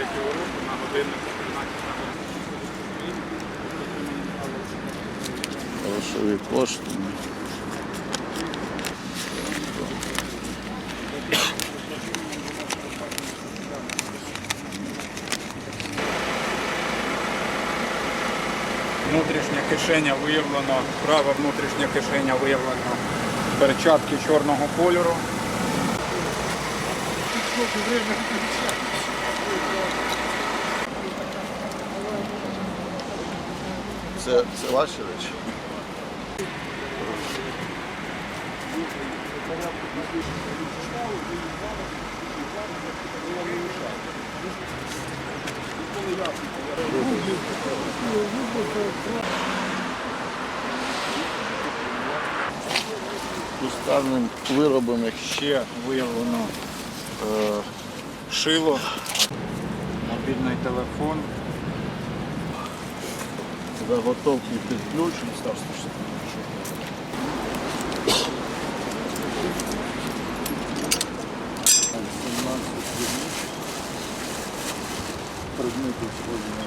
року на годиннику 13 Грошові кошти. Внутрішня кишеня виявлено, права внутрішня кишеня виявлено перчатки чорного кольору. Це, це ваші речі? Кустарним виробом, Ще виявлено е, шило, мобільний телефон. заготовки під ключ. Предмети сьогодні на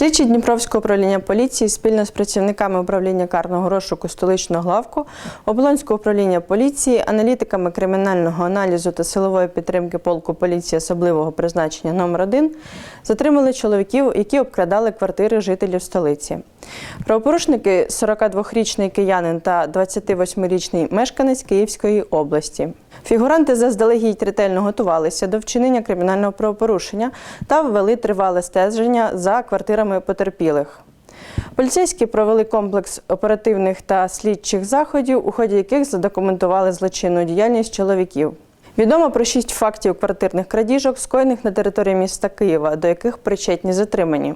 Слідчі Дніпровського управління поліції спільно з працівниками управління карного розшуку столичного главку, Оболонського управління поліції, аналітиками кримінального аналізу та силової підтримки полку поліції особливого призначення номер 1 затримали чоловіків, які обкрадали квартири жителів столиці. Правопорушники 42-річний киянин та 28-річний мешканець Київської області. Фігуранти заздалегідь ретельно готувалися до вчинення кримінального правопорушення та ввели тривале стеження за квартирами потерпілих. Поліцейські провели комплекс оперативних та слідчих заходів, у ході яких задокументували злочинну діяльність чоловіків. Відомо про шість фактів квартирних крадіжок, скоєних на території міста Києва, до яких причетні затримані.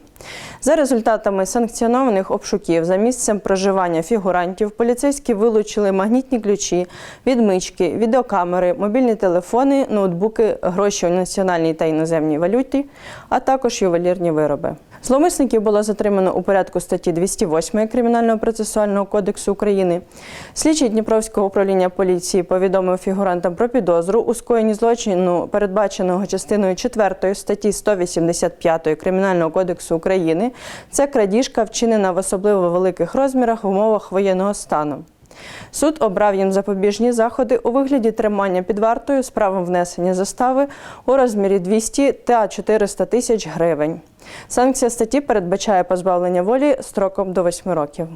За результатами санкціонованих обшуків за місцем проживання фігурантів, поліцейські вилучили магнітні ключі, відмички, відеокамери, мобільні телефони, ноутбуки, гроші у національній та іноземній валюті, а також ювелірні вироби. Зловмисників було затримано у порядку статті 208 Кримінального процесуального кодексу України. Слідчий Дніпровського управління поліції повідомив фігурантам про підозру у скоєнні злочину, передбаченого частиною 4 статті 185 Кримінального кодексу України. Це крадіжка, вчинена в особливо великих розмірах в умовах воєнного стану. Суд обрав їм запобіжні заходи у вигляді тримання під вартою з правом внесення застави у розмірі 200 та 400 тисяч гривень. Санкція статті передбачає позбавлення волі строком до 8 років.